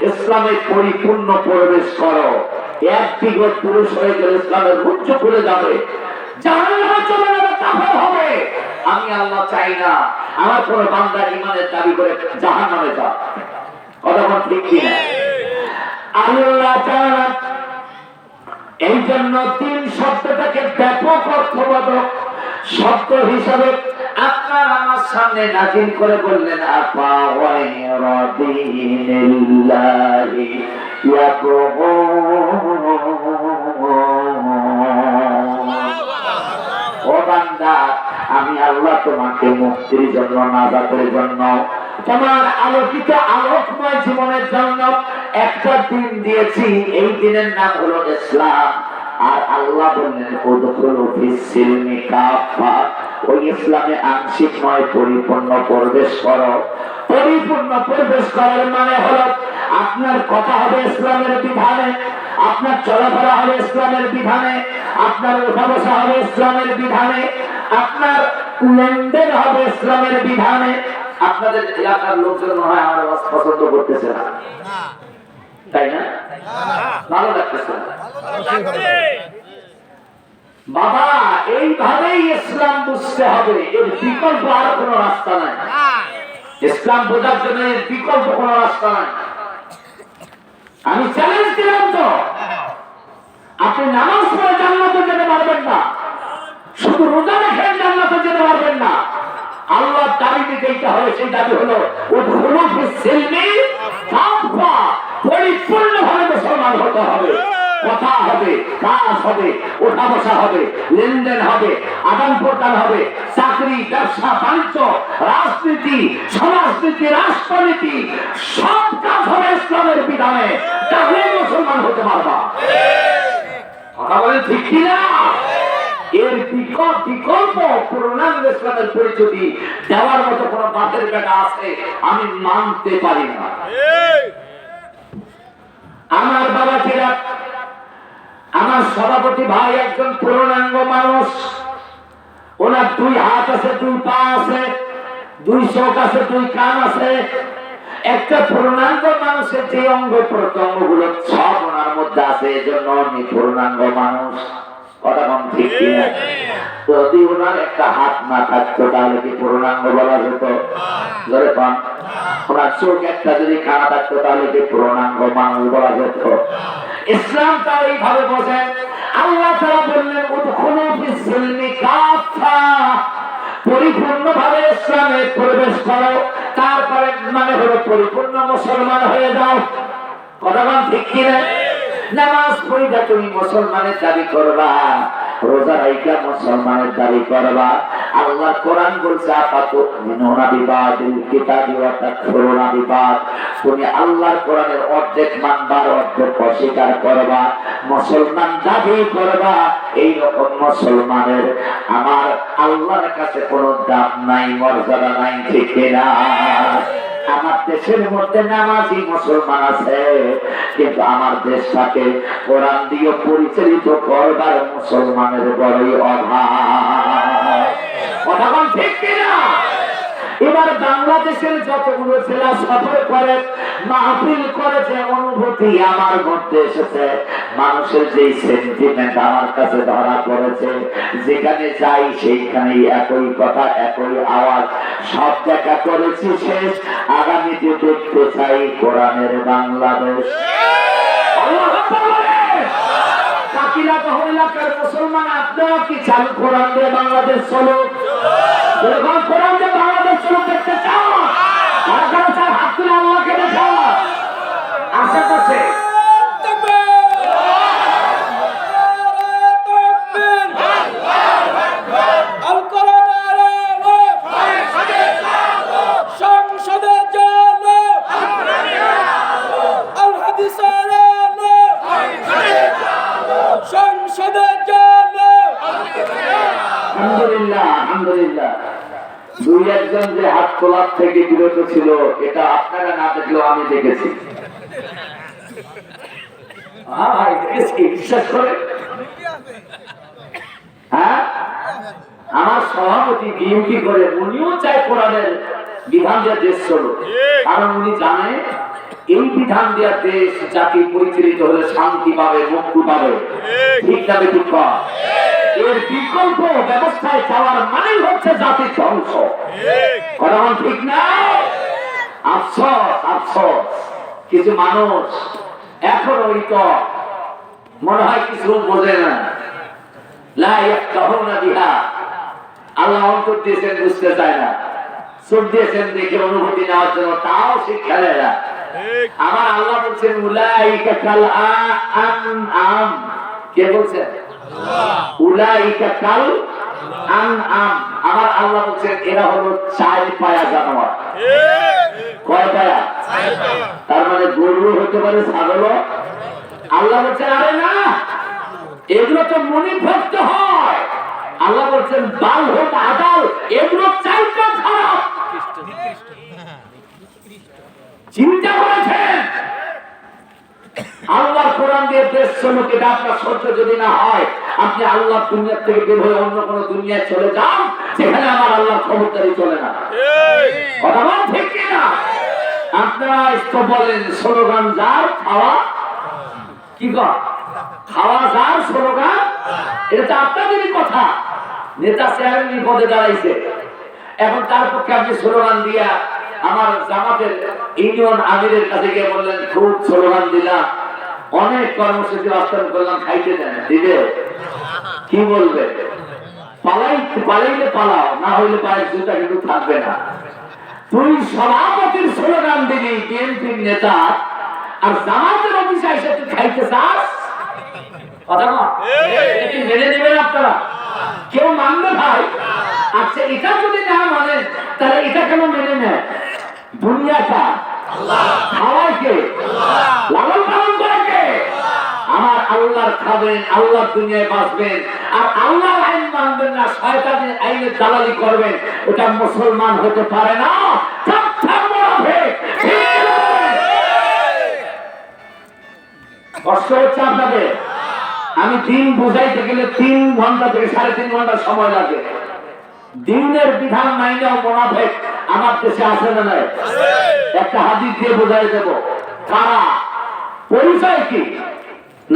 ইসলামে পরিপূর্ণ প্রবেশ করো। এক বিগত পুরুষ হয়ে গেলে ইসলামের উচ্চ খুলে যাবে। হবে। আমি আল্লাহ চাই না। আমার কোন বান্দার ইমানের দাবি করে জাহান নামে যা কথা ঠিক আল্লাহ এই জন্য তিন শব্দটাকে ব্যাপক অর্থবোধক শব্দ হিসাবে আপনার আমার সামনে নাজিল করে বললেন, আপা আমি আল্লাহ তোমাকে মুক্তির জন্য, নাজাতের জন্য, তোমার আলোকিত আলোকময় জীবনের জন্য একটা দিন দিয়েছি। এই দিনের নাম হলো ইসলাম। আর আল্লাহ বললেন ওই ইসলামে আংশিক নয় পরিপূর্ণ প্রবেশ করো। পরিপূর্ণ প্রবেশ করার মানে হলো আপনার কথা হবে ইসলামের বিধানে আপনার চলাফেরা হবে ইসলামের বিধানে আপনার বসা হবে ইসলামের বিধানে আপনার লেনদেন হবে ইসলামের বিধানে। আপনাদের এলাকার লোকজন মনে হয় আমার আওয়াজ পছন্দ করতেছে না। তাই না? ভালো লাগতেছে না। বাবা, এইভাবেই ইসলাম বুঝতে হবে। এর বিকল্প আর কোনো রাস্তা নাই। ইসলাম বোঝার জন্য এর বিকল্প কোনো রাস্তা নাই। আমি চ্যালেঞ্জ দিলাম তো। আপনি নামাজ পড়ে জান্নাতে যেতে পারবেন না। শুধু রোজা রেখে জান্নাতে যেতে পারবেন না। আল্লাহ দাবি দিতে হবে, সেই দাবি হলো উদ্ঘুলু ফিস-সিলমি কাফা পরিপূর্ণভাবে মুসলমান হতে হবে। কথা হবে কাজ হবে ওঠা বসা হবে লেনদেন হবে আদান প্রদান হবে চাকরি ব্যবসা বাণিজ্য রাজনীতি সমাজনীতি রাষ্ট্রনীতি সব কাজ হবে ইসলামের বিধানে। তাহলে মুসলমান হতে পারবা? কথা বলে ঠিক কিনা? এর বিকল্প বিকল্প পূর্ণাঙ্গ ইসলামের পরিচিতি দেওয়ার মতো কোন বাপের বেটা আছে আমি মানতে পারি না। আমার বাবা ছিলা আমার সভাপতি ভাই একজন পূর্ণাঙ্গ মানুষ। ওনার দুই হাত আছে, দুই পা আছে, দুই চোখ আছে, দুই কান আছে। একটা পূর্ণাঙ্গ মানুষের যে অঙ্গ প্রত্যঙ্গগুলো সব ওনার মধ্যে আছে, এজন্য উনি পূর্ণাঙ্গ মানুষ। একটা হাত না থাকতো, তাহলে কি পূর্ণাঙ্গ বলা যেত? ধরে পান ওনার চোখ একটা যদি কানা থাকতো, তাহলে কি পূর্ণাঙ্গ মানুষ বলা যেত? ইসলাম তার এইভাবে বোঝেন আল্লাহ তারা বললেন, উদখুলু ফিস-সিলমি কাফা পরিপূর্ণ ভাবে ইসলামে প্রবেশ করো। তারপরে মানে হলো পরিপূর্ণ মুসলমান হয়ে যাও। কথা ঠিক কিনা? নামাজ পড়িটা তুমি মুসলমানের দাবি করবা। রোজা রাইকা মুসলমানের দাবি করবা। আল্লাহ কোরআন বলছে আপাত মিনুনা বিবাদিল কিতাবি ওয়া তাকফুরুনা বিবাদ তুমি আল্লাহর কোরআনের অর্ধেক মানবার অর্ধেক অস্বীকার করবা। মুসলমান দাবি করবা এই রকম মুসলমানের আমার আল্লাহর কাছে কোনো দাম নাই, মর্যাদা নাই, ঠিক না আমার দেশের মধ্যে নামাজি মুসলমান আছে, কিন্তু আমার দেশটাকে কোরআন দিয়ে পরিচালিত করবার মুসলমানের বড়ই অভাব। কথা ঠিক কিনা? এবার বাংলাদেশের যতগুলো জেলা সফর করে মাহফিল করে যে অনুভূতি আমার মধ্যে এসেছে, মানুষের যে সেন্টিমেন্ট আমার কাছে ধরা পড়েছে, যেখানে যাই সেইখানে একই কথা, একই আওয়াজ। সব দেখা করেছি শেষ, আগামীতে দেখতে চাই কোরআনের বাংলাদেশ। মুসলমান, আপনারা কি চান কোরআন দিয়ে বাংলাদেশ এরকম কোরআন দিয়ে চলুক দেখতে চাও? হাত তুলে আল্লাহকে দেখা। আশেপাশে সংসদে চলো আল হাদিসের আলো সংসদে চলো আলহামদুলিল্লাহ আলহামদুলিল্লাহ দুই একজন যে হাত তোলার থেকে বিরত ছিল, এটা আপনারা না দেখলেও আমি দেখেছি। হ্যাঁ? আমার সভাপতি বিএমপি করে উনিও কোরআনের বিধান দিয়ে দেশ চলুক কারণ উনি জানে, এই বিধান দেওয়া দেশ জাতি পরিচালিত হলে শান্তি পাবে, মুক্তি পাবে। ঠিক না বেঠিক কর? এর বিকল্প ব্যবস্থায় যাওয়ার মানেই হচ্ছে জাতির ধ্বংস। কথা ঠিক না? আফসোস আফসোস। কিছু মানুষ এখন ওই তো মনে হয় কিছু বোঝে না আল্লাহ অন্তর দিয়েছেন বুঝতে চায় না। চোখ দিয়েছেন দেখে অনুভূতি নেওয়ার জন্য তাও শিক্ষা দেয় না। আমার আল্লাহ বলছেন কাল আম। কে বলছেন? উলাইকা কাল আম আম আমার আল্লাহ বলছেন, এরা হলো চার পায়া জানোয়ার। কয় পায়া? তার মানে গরু হতে পারে ছাগলও। আল্লাহ বলছেন, আরে না, এগুলো তো মনি ভক্ত হয়। আল্লাহ বলছেন, বাল হোক, আদাল, এগুলো চাইটা খারাপ চিন্তা করেছেন? আল্লাহ কোরআন দিয়ে দেশ চলুক আপনার সহ্য যদি না হয়, আপনি আল্লাহ দুনিয়ার থেকে বের হয়ে অন্য কোন দুনিয়ায় চলে যান, যেখানে আমার আল্লাহ খবরদারি চলে না। কথা বল ঠিক কিনা আপনারা তো বলেন, স্লোগান যার, খাওয়া? কি কর খাওয়া যার, স্লোগান? এটা তো আপনাদেরই কথা। নেতা চেয়ারম্যান দাঁড়াইছে। এখন তার পক্ষে আপনি স্লোগান দিয়া আমার জামাতের ইউনিয়ন আমিরের কাছে গিয়ে বললেন, খুব স্লোগান দিলাম। অনেক কর্মসূচি বাস্তবায়ন করলাম খাইতে দেন দিবে কি বলবে? পালাই পালাইলে পালাও না হইলে পায়ের জুতা কিন্তু থাকবে না। তুই সভাপতির স্লোগান দিবি বিএনপির নেতা আর জামাতের অফিসে এসে তুই খাইতে চাস? কথা না মেনে নেবেন আপনারা? কেউ মানবে ভাই? আচ্ছা এটা যদি না মানে তাহলে এটা কেন মেনে নেয়? দুনিয়াটা খাওয়ায় কে লালন পালন করে আল্লাহর খাবেন আল্লাহর দুনিয়ায় বাঁচবেন। আর আল্লাহর আইন মানবেন না শয়তানের আইনের দালালি করবেন। এটা মুসলমান হতে পারে না? কষ্ট হচ্ছে আপনাদের? আমি দিন বুঝাইতে গেলে তিন ঘণ্টা থেকে সাড়ে তিন ঘণ্টা সময় লাগে। দিনের বিধান মাইনেও মোনাফেক আমার দেশে আসে না নাই? একটা হাদিস দিয়ে বোঝাই দেব। কারা? পরিচয় কি?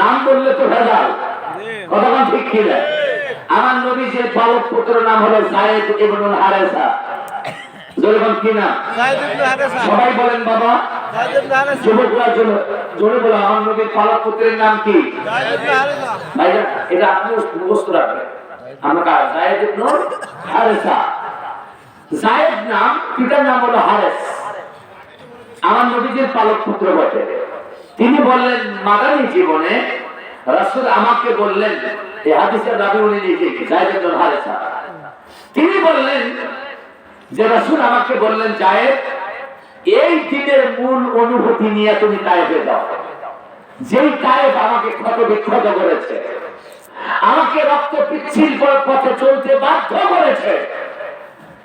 নাম বললে তো ভেজাল। কতক্ষণ ঠিক না? আমার নবী যে পালক পুত্র নাম হলো জায়েদ ইবনুল হারেসা। কি নাম? সবাই বলেন বাবা। যুবকরা জন্য জোরে বলো আমার নবীর পালক পুত্রের নাম কি? ভাইজান এটা আপনি মুখস্থ রাখবেন। আমরা জায়েদ ইবনুল হারেসা। জায়েদ নাম পিতার নাম হলো হারেস। আমার নবীজির পালক পুত্র বটে। তিনি বললেন, মাদানী জীবনে রাসূল আমাকে বললেন, এই হাদিসের রাবি উনি নিজে জায়েদ হারেসা তিনি বললেন যে রাসূল আমাকে বললেন, জায়েদ, এই দিনের মূল অনুভূতি নিয়ে তুমি তায়েফে যাও। যেই তায়েফ আমাকে ক্ষত বিক্ষত করেছে, আমাকে রক্ত পিচ্ছিল পথে চলতে বাধ্য করেছে,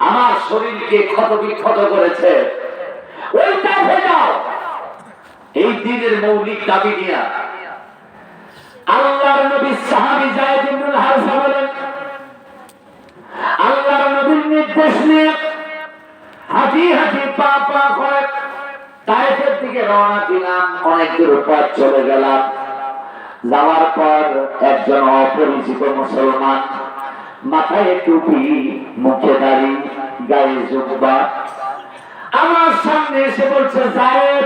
আমার শরীরকে ক্ষত বিক্ষত করেছে, ওই তায়েফে যাও। এই দিনের মৌলিক দাবি নিয়ে আল্লাহর নবী সাহাবী জায়েদ ইবনুল হারসা বলেন, আল্লাহর নবীর নির্দেশ নিয়ে হাঁটি হাঁটি পা পা করে তাইফের দিকে রওনা দিলাম, অনেক দূর পথ চলে গেলাম। যাওয়ার পর একজন অপরিচিত মুসলমান মাথায় টুপি, মুখে দাড়ি, গায়ে জুব্বা, আমার সামনে এসে বলছে জায়েদ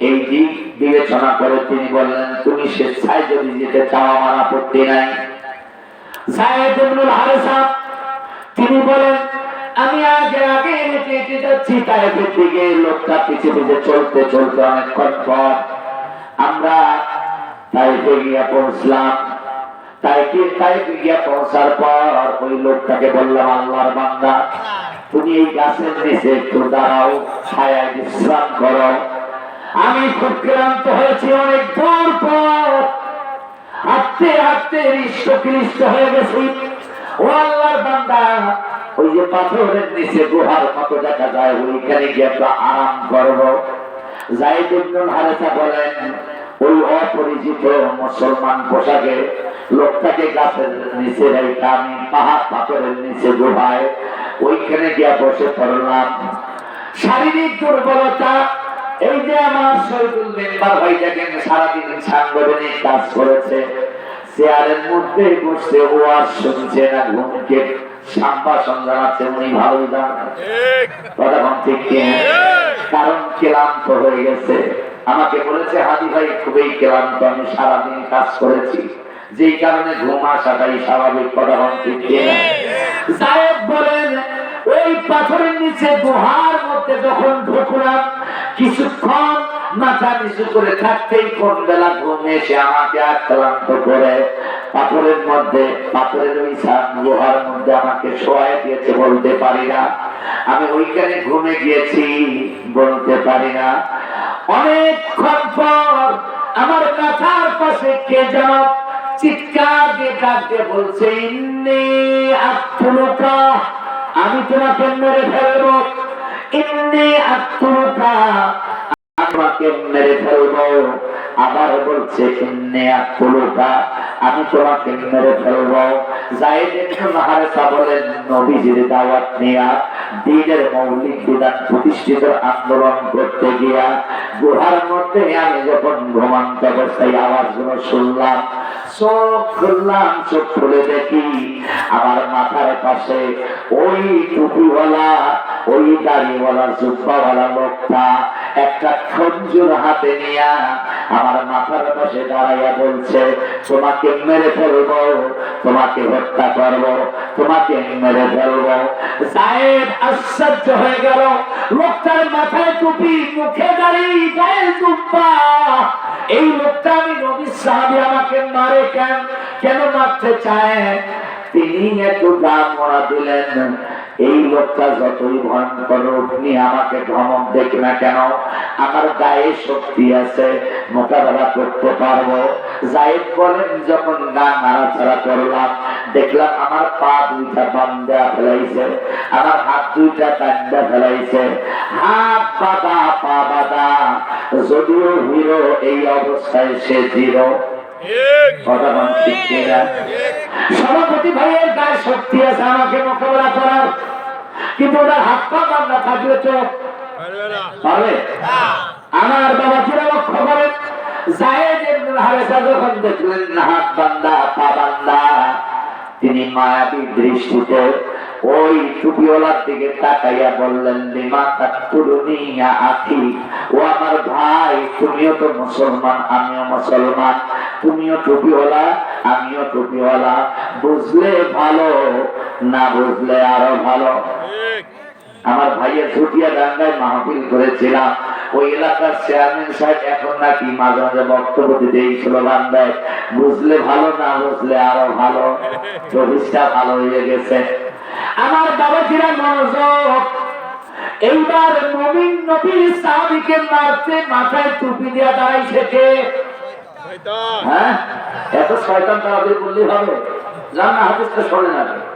এই দিক বিবেচনা করে তিনি বললেন, তুমি স্বেচ্ছায় যদি যেতে চাও, আমার আপত্তি নাই। তিনি বলেন, আমি আগে আগে যাচ্ছি তাইফের দিকে লোকটা পিছে পিছে চলতে চলতে অনেকক্ষণ পর আমরা তাইফে গিয়া পৌঁছলাম। তাইকে তাইফে গিয়া পৌঁছার পর ওই লোকটাকে বললাম, আল্লাহর বান্দা, তুমি এই গাছের নিচে একটু দাঁড়াও, ছায়ায় বিশ্রাম করো। আমি খুব ক্লান্ত হয়েছি, অনেক দূর পর হাঁটতে হাঁটতে হৃষ্ট হয়ে গেছি। ও আল্লাহর বান্দা, ওই যে পাথরের নিচে গুহার মতো দেখা যায়, ওইখানে গিয়ে একটু আরাম করব। জাইদ ইবনুল হারেসা বলেন, ওই অপরিচিত মুসলমান পোশাকে লোকটাকে গাছের নিচে পাহাড় পাথরের নিচে গুহায় ওইখানে গিয়া বসে পড়লাম। শারীরিক দুর্বলতা এই যে আমার শহীদুল মেম্বার দেখেন সারাদিন সাংগঠনিক কাজ করেছে চেয়ারের মধ্যে বসে শুনছে না ঘুমকে সম্ভাষণ জানাচ্ছে উনি ভালো জানেন। কথা ঠিক কারণ ক্লান্ত হয়ে গেছে। আমাকে বলেছে হাদি ভাই খুবই ক্লান্ত আমি সারাদিন কাজ করেছি। যেই কারণে ঘুম আসাটাই স্বাভাবিক কথা ঠিক বলেন ওই পাথরের নিচে গুহার মধ্যে যখন ঢুকলাম কিছুক্ষণ মাথা নিচু করে থাকতেই কোন বেলা আমাকে আক্রান্ত করে পাথরের মধ্যে, পাথরের ওই মধ্যে আমাকে দিয়েছে বলতে পারি না। আমি ওইখানে ঘুমে গিয়েছি বলতে পারি না। অনেকক্ষণ পর আমার মাথার পাশে কে যেন চিৎকার দিয়ে ডাক দিয়ে বলছে, ইন্নি আমি তোমাকে মেরে ফেলব। ইন্নি আত্মলতা তোমাকে মেরে ফেলব আবার বলছে ইন্নি আত্মলতা আমি তোমাকে মেরে ফেলব প্রতিষ্ঠিত আন্দোলন করতে গিয়া মধ্যে আমি যখন ঘুমান্ত অবস্থায় আওয়াজগুলো শুনলাম। চোখ খুললাম, চোখ খুলে দেখি, আমার মাথার পাশে ওই টুপিওয়ালা ওই দাড়িওয়ালা জুব্বাওয়ালা লোকটা একটা খঞ্জুর হাতে নিয়া আমার মাথার পাশে দাঁড়াইয়া বলছে, তোমাকে মেরে ফেলব, তোমাকে হত্যা করব, তোমাকে মেরে ফেলব। সাহেব আশ্চর্য হয়ে গেল। লোকটার মাথায় টুপি, মুখে দাড়ি গায়ে জুব্বা। এই লোকটা আমি নবী সাহাবি, আমাকে মারে কেন? কেন মারতে চায়? তিনি একটু গা মরা দিলেন। এই লোকটা যতই ভয়ঙ্কর রূপ নিয়ে আমাকে ধমক দেখ না কেন? আমার গায়ে শক্তি আছে, মোকাবেলা করতে পারব। জাইদ বলেন, যখন গা নাড়াচাড়া করলাম, দেখলাম আমার পা দুইটা বান্ধা ফেলাইছে, আমার হাত দুইটা বান্ধা ফেলাইছে। হাত বাঁধা, পা বাঁধা, যদিও হিরো এই অবস্থায় সে জিরো? সভাপতি ভাইয়ের গায়ে শক্তি আছে, আমাকে মোকাবেলা করার। কিন্তু ওনার হাত পা থাকলে পারবে আমার বাবা ফিরে লক্ষ্য করেন তিনি মায়াবী দৃষ্টিতে ওই টুপিওয়ালার দিকে তাকাইয়া বললেন লিমা তাকুরুনি ইয়া আখি। ও আমার ভাই তুমিও তো মুসলমান আমিও মুসলমান। তুমিও টুপিওয়ালা আমিও টুপিওয়ালা বুঝলে ভালো না বুঝলে আরও ভালো? আমার ভাইয়ের ছুটিয়া ডাঙ্গায় মাহফিল করেছিলাম। ওই এলাকার চেয়ারম্যান সাহেব এখন নাকি মাঝে মাঝে বক্তব্য দিতে এই স্লোগান দেয় বুঝলে ভালো না বুঝলে আরও ভালো। চব্বিশটা ভালো হয়ে গেছে। আমার বাবা ছিলেন মনোযোগ। এইবার নবীন নবীর সাহাবিকে মারতে মাথায় টুপি দিয়া দাঁড়াইছে কে? হ্যাঁ? এত শয়তান তাড়াতাড়ি বললেই হবে। জানা হাদিসটা শোনে না।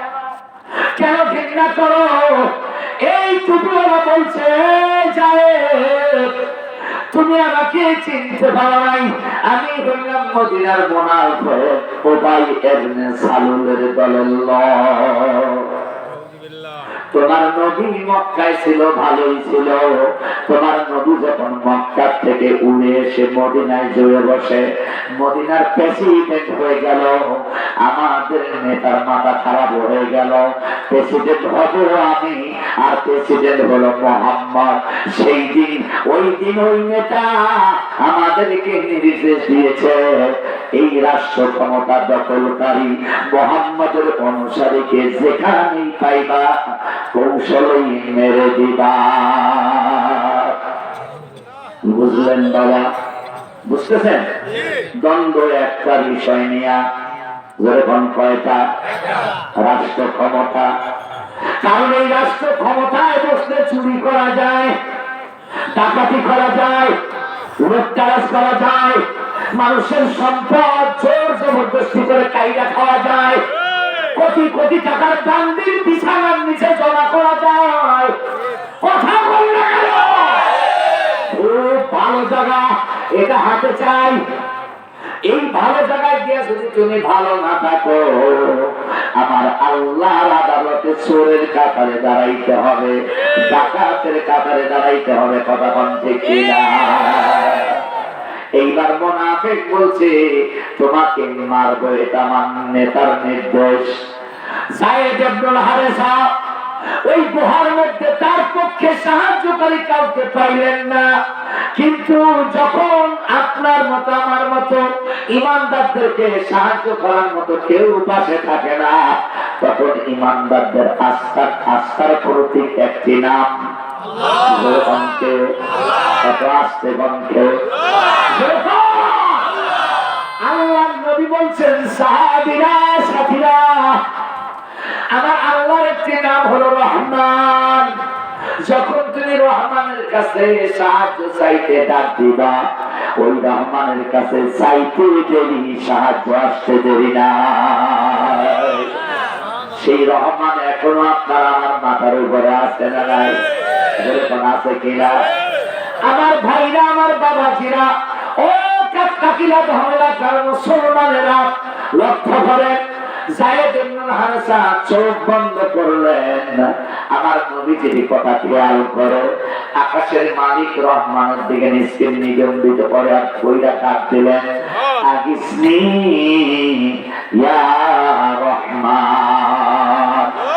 কেন ঘৃণা করো? এই টুকুরা বলছে যায় তুমি আমাকে চিনতে পারো নাই। আমি হইলাম মদিনার ঘরে ও ভাই এমনি সালুলের দলের তোমার নবী মক্কায় ছিল, ভালোই ছিল। তোমার নবী যখন মক্কার থেকে উড়ে এসে মদিনায় জুড়ে বসে, মদিনার প্রেসিডেন্ট হয়ে গেল, আমাদের নেতার মাথা খারাপ হয়ে গেল। প্রেসিডেন্ট হব আমি, আর প্রেসিডেন্ট হলো মোহাম্মদ। সেই দিন, ওই দিন ওই নেতা আমাদেরকে নির্দেশ দিয়েছে এই রাষ্ট্র ক্ষমতা দখলকারী মোহাম্মদের অনুসারীকে যেখানেই পাইবা, কৌশলই মেরে দিবা। বুঝলেন বাবা? বুঝতেছেন? দ্বন্দ্ব একটা বিষয় নিয়া, যেরকম কয়টা? রাষ্ট্র ক্ষমতা। কারণ এই রাষ্ট্র ক্ষমতায় বসলে চুরি করা যায়, ডাকাতি করা যায়, লুটতারাজ করা যায় মানুষের সম্পদ জোর জবরদস্তি করে কাইরা খাওয়া যায়। কোটি কোটি টাকার দান্দির বিছানার নিচে জমা করা যায়। কথা ভালো জায়গা, এটা হাতে চাই। এই ভালো জায়গায় গিয়ে যদি তুমি ভালো না থাকো, আমার আল্লাহর আদালতে চোরের কাতারে দাঁড়াইতে হবে, ডাকাতের কাতারে দাঁড়াইতে হবে, কথা ঠিক কিনা? এইবার মোনাফেক বলছে, তোমাকে মারবো, এটা আমার নেতার নির্দেশ ওই গুহার মধ্যে তার পক্ষে সাহায্যকারী কাউকে পাইলেন না। কিন্তু যখন আপনার মতো, আমার মতো ইমানদারদেরকে সাহায্য করার মতো কেউ পাশে থাকে না, তখন ইমানদারদের আস্থার আস্থার প্রতীক একটি নাম। আল্লাহ নবী বলছেন, সাহাবিরা, সাথীরা, আমার আল্লাহর একটি নাম হলো রহমান। যখন তুমি রহমানের কাছে সাহায্য চাইতে ডাক দিবা, ওই রহমানের কাছে চাইতে দেরি সাহায্য আসতে দেরি না সেই রহমান এখনও আপনার আমার মাথার উপরে আছে না আমার ভাইরা আমার বাবাজিরা ও কাকিলা ধরলা কারণ মুসলমানেরা লক্ষ্য করেন জায়েদ চোখ বন্ধ করলেন। আমার কথা খেয়াল করো আকাশের মালিক রহমানের দিকে নিশ্চিত নিগম্বিত করে আর কাট দিলেন। আগিসনি রহমান।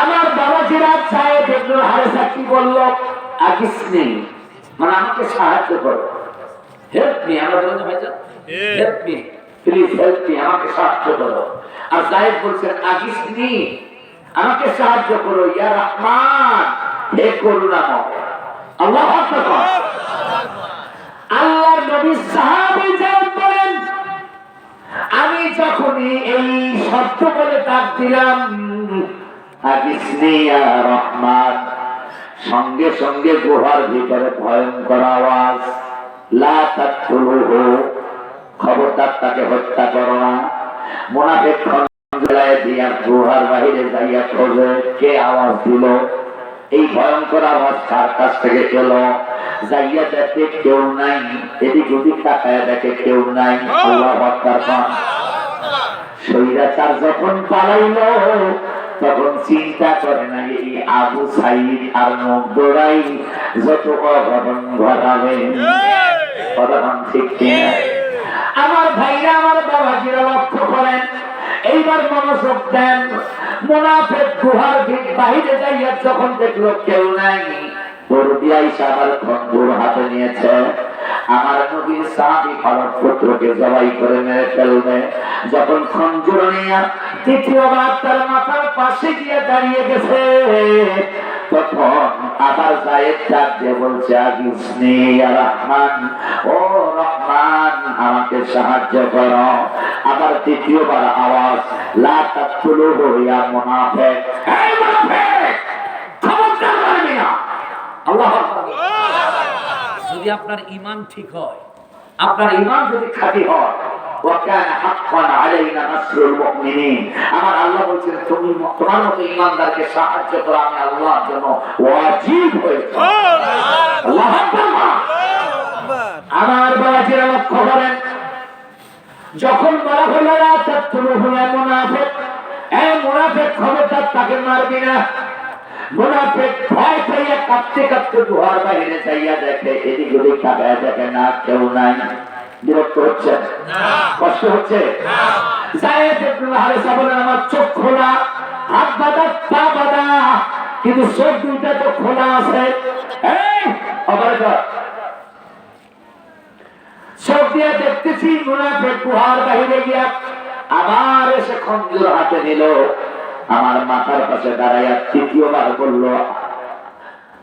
আমার বাবা জিরাত সাহেব ইবনুল হারেসা কি বলল? আগিস নেই। মানে আমাকে সাহায্য করো। হেল্প মি আমরা বলুন না ভাইজান। Help me please help me আমাকে সাহায্য করো। আর সাহেব বলছেন আগিস নি আমাকে সাহায্য করো। ইয়া রহমান হে করুণাময় আল্লাহ আল্লাহর নবী সাহাবী বলেন আমি যখনই এই শব্দ বলে ডাক দিলাম রহমান। সঙ্গে সঙ্গে গুহার ভিতরে ভয়ঙ্কর আওয়াজ। করো কে আওয়াজ দিল? এই ভয়ঙ্কর আওয়াজ কার কাছ থেকে দেখে কেউ নাই কেউ নাই। স্বৈরাচার যখন পালাইলো, তখন চিন্তা করে না এই আবু সাইদ আর মুখ দৌড়াই, যত অঘটন ঘটাবে। অঘটন ঠিক আমার ভাইরা, আমার বাবাজিরা লক্ষ্য করেন, এইবার মনোযোগ দেন। মোনাফেক গুহার বাহিরে যাইয়া যখন দেখল কেউ নাই দৌড়িয়াই সাবার খন্দুর হাতে নিয়েছে। আমার ফারুক পুত্রকে জবাই করে মেরে ফেলবে। যখন খঞ্জুর তার মাথার পাশে গিয়ে দাঁড়িয়ে গেছে আবার ও আমাকে সাহায্য করো। আবার দ্বিতীয়বার আওয়াজ, লা তাকতুলুহু ইয়া আল্লাহু যদি আপনার ইমান ঠিক হয় আপনার ইমান যদি খাঁটি হয় যখন বলা হলো না খবরদার তাকে মারবি না। মোনাফেক ভয় পাইয়া কাঁদতে কাঁদতে দুয়ার বাইরে যাইয়া দেখে, এদিক ওদিক তাকায় দেখে না, কেউ নাই। বিরক্ত হচ্ছে? কষ্ট হচ্ছে? আমার চোখ খোলা, হাত পা কিন্তু চোখ দুইটা তো খোলা আছে। চোখ দিয়ে দেখতেছি গুহার বাহিরে গিয়া আবার এসে খঞ্জুর হাতে নিল। আমার মাথার পাশে দাঁড়াইয়া তৃতীয়বার বলল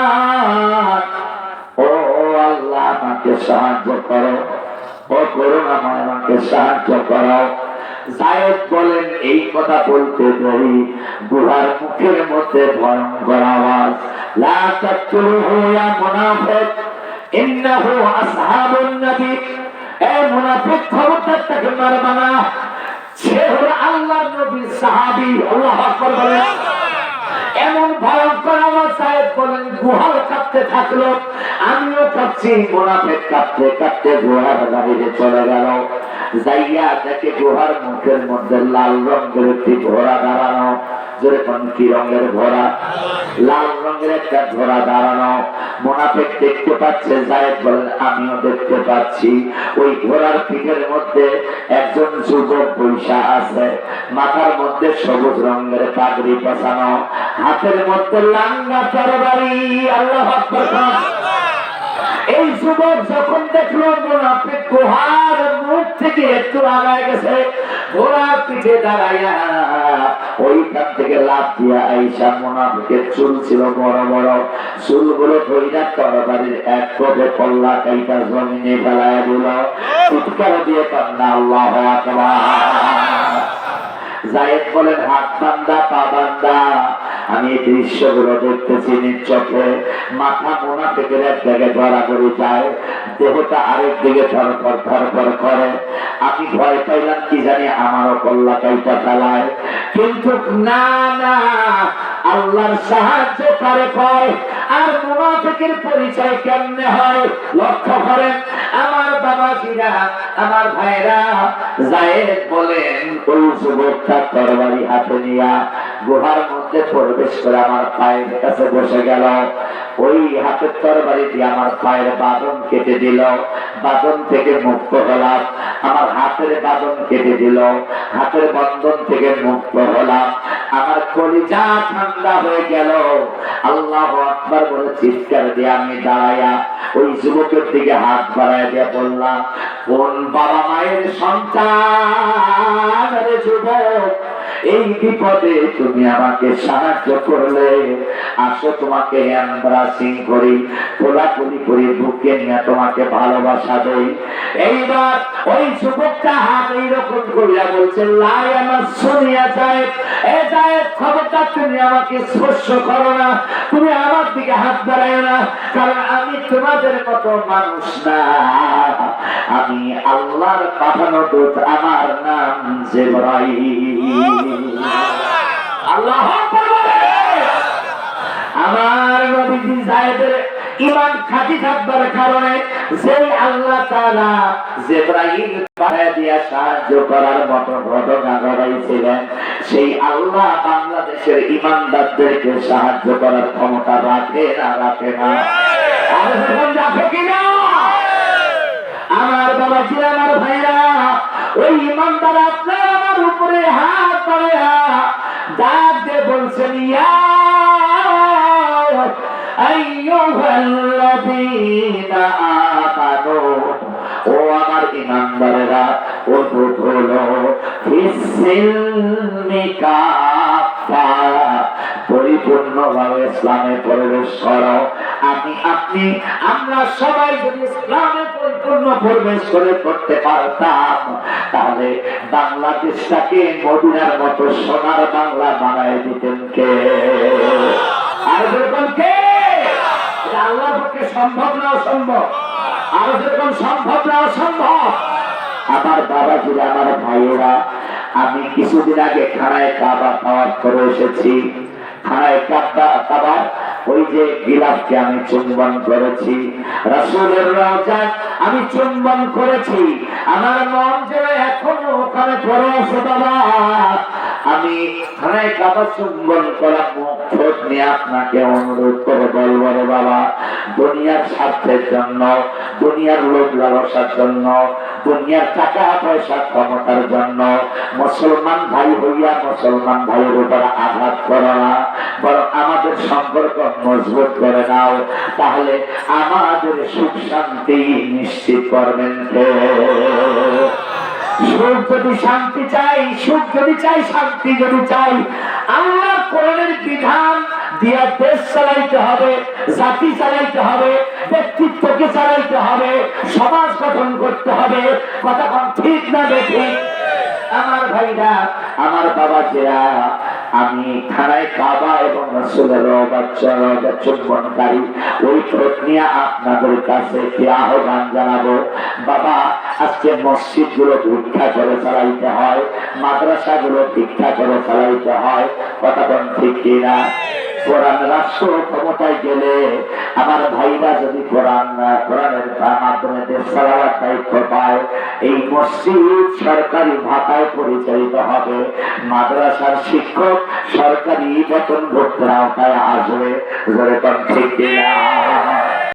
রহমান ও আল্লাহ, আমাকে সাহায্য করো। ও করুণাময়, আমাকে সাহায্য করো। জায়েদ বলেন, এই কথা বলতে দেরি। গুহার মুখের মধ্যে ভয়ঙ্কর আওয়াজ। লা নবী। এই মুনাফিক খবরদার এমন ভয়ঙ্কর সাহেব বলেন গুহাল কাঁপতে থাকল। আমিও কাঁপছি মোনাফেক কাঁপতে কাঁপতে গুহার বাহিরে চলে গেল। যাইয়া দেখে গুহার মুখের মধ্যে লাল রঙের একটি ঘোড়া দাঁড়ানো। যেরকম কি রঙের ঘোড়া? লাল রঙের একটা ঘোড়া দাঁড়ানো। মোনাফেক দেখতে পাচ্ছে বলেন, আমিও দেখতে পাচ্ছি। ওই ঘোড়ার পিঠের মধ্যে একজন যুবক বৈশা আছে। মাথার মধ্যে সবুজ রঙের পাগড়ি পেছানো হাতের মধ্যে লাঙ্গা তরবারি, আল্লাহ এই যুবক যখন দেখল, মোনাফিক গুহার মুখ থেকে একটু আগায় গেছে। ঘোড়ার পিঠে দাঁড়াইয়া ওইখান থেকে লাভ দিয়া আইসা মোনাফিকের চুল ছিল বড় বড়। চুলগুলো ধইরা তরবারির এক কোপে পল্লা কাইটা জমিনে ফেলায় দিল। চিৎকার দিয়ে কান্না আল্লাহ আকবার। জায়েদ বলেন, হাত বান্দা, পা বান্দা। আমি দৃশ্যগুলো দেখতেছি নিজ চোখে মাথা মোনা থেকে এক জায়গায় ধরা করে যায়। দেহটা আরেক দিকে ধরপর ধরপর করে। আমি ভয় পাইলাম কি জানি আমারও কল্লা কাইটা চালায়। কিন্তু না না আল্লাহর সাহায্য কারে পায় আর মুনাফিকের পরিচয় কেমনে হয়? লক্ষ্য করেন, আমার বাবাজিরা, আমার ভাইরা জায়েদ বলেন, ওই যুবকটা তরবারি হাতে নিয়া গুহার মধ্যে প্রবেশ করে আমার পায়ের কাছে বসে গেল। ওই হাতের তরবারি দিয়ে আমার পায়ের বাদন কেটে দিল। বাদন থেকে মুক্ত হলাম। আমার হাতের বাদন কেটে দিল। হাতের বন্ধন থেকে মুক্ত হলাম। আমার কলিজা ঠান্ডা হয়ে গেল। আল্লাহ আকবার বলে চিৎকার দিয়ে আমি দাঁড়াইয়া ওই যুবকের দিকে হাত বাড়ায় দিয়ে বললাম, কোন বাবা মায়ের সন্তান এই বিপদে তুমি আমাকে সাহায্য করলে। আসো তোমাকে এমব্রাসিং করি, কোলাকুলি করি, বুকে নিয়ে তোমাকে ভালোবাসা দেই। এইবার ওই যুবকটা হাত এইরকম করিয়া বলছে, লাই আমার শুনিয়া যায় এ যায় খবরটা তুমি আমাকে স্পর্শ করো না, তুমি আমার দিকে হাত বাড়ায় না, কারণ আমি তোমাদের মতো মানুষ না। আমি আল্লাহর পাঠানো দূত, আমার নাম জেবরাইল। আল্লাহ আমার ইমান খাঁটি থাকবার কারণে সেই আল্লাহ তাআলা জিবরাইল সাহায্য করার সেই আল্লাহ বাংলাদেশের ইমানদারদেরকে সাহায্য করার ক্ষমতা রাখে না রাখে না। আমার বাবা ছিল আমার ভাইরা ওই ইমানদার আপনার আমার উপরে হাত পাড়া ডাক দিয়ে বলছেন, ইয়া আইয়ুহাল্লাযীনা আমানু। ও আমার ইমানদারেরা, ও হলো ফিসিলমি কাফা পরিপূর্ণভাবে ইসলামে প্রবেশ করো। আমি আপনি, আমরা সবাই যদি ইসলামে পরিপূর্ণ প্রবেশ করে করতে পারতাম, তাহলে বাংলাদেশটাকে মদিনার মতো সোনার বাংলা বানায় দিতেন কে? আর যেরকম কে? এটা আল্লাহর পক্ষে সম্ভব না অসম্ভব? আর যেরকম সম্ভব না অসম্ভব? আমার বাবা ছিল আমার ভাইয়েরা, আমি কিছুদিন আগে খানায় কাবা খাওয়ার করে এসেছি। ওই যে গিলাফকে আমি চুম্বন করেছি। রাসূলের রওজা আমি চুম্বন করেছি। আমার মন যে এখনও ওখানে পড়ে আছে বাবা। আমি খানায় কাবা চুম্বন করা ঠোঁট নিয়ে আপনাকে অনুরোধ করে বলব রে বাবা, দুনিয়ার স্বার্থের জন্য, দুনিয়ার লোভ লালসার জন্য, দুনিয়ার টাকা পয়সা ক্ষমতার জন্য মুসলমান ভাই হইয়া মুসলমান ভাইয়ের উপর আঘাত করো না, বরং আমাদের সম্পর্ক মজবুত করে নাও, তাহলে আমাদের সুখ শান্তি নিশ্চিত করবেন কে? সুখ যদি শান্তি চাই, সুখ যদি চাই, শান্তি যদি চাই দিয়া দেশ চালাইতে হবে, জাতি চালাইতে হবে, ব্যক্তিত্বকে চালাইতে হবে, সমাজ গঠন করতে হবে। কথা ঠিক না দেখি আমার ভাইরা, আমার বাবা জেরা আমি খানায় কাবা এবং রসুলের চুম্বনকারী। ওই নিয়ে আপনাদের কাছে আহ্বান জানাব? বাবা আজকে মসজিদগুলো ভিক্ষা করে চালাইতে হয় মাদ্রাসা গুলো ভিক্ষা করে চালাইতে হয়, কথা ঠিক কিনা? কোরআন রাষ্ট্র ক্ষমতায় গেলে আমার ভাইরা যদি কোরআন, কোরআনের মাধ্যমে দায়িত্ব পায়, এই মসজিদ সরকারি ভাতায় পরিচালিত হবে, মাদ্রাসার শিক্ষক সরকারি বেতন ভুক্তের আওতায় আসবে ঠিক কিনা?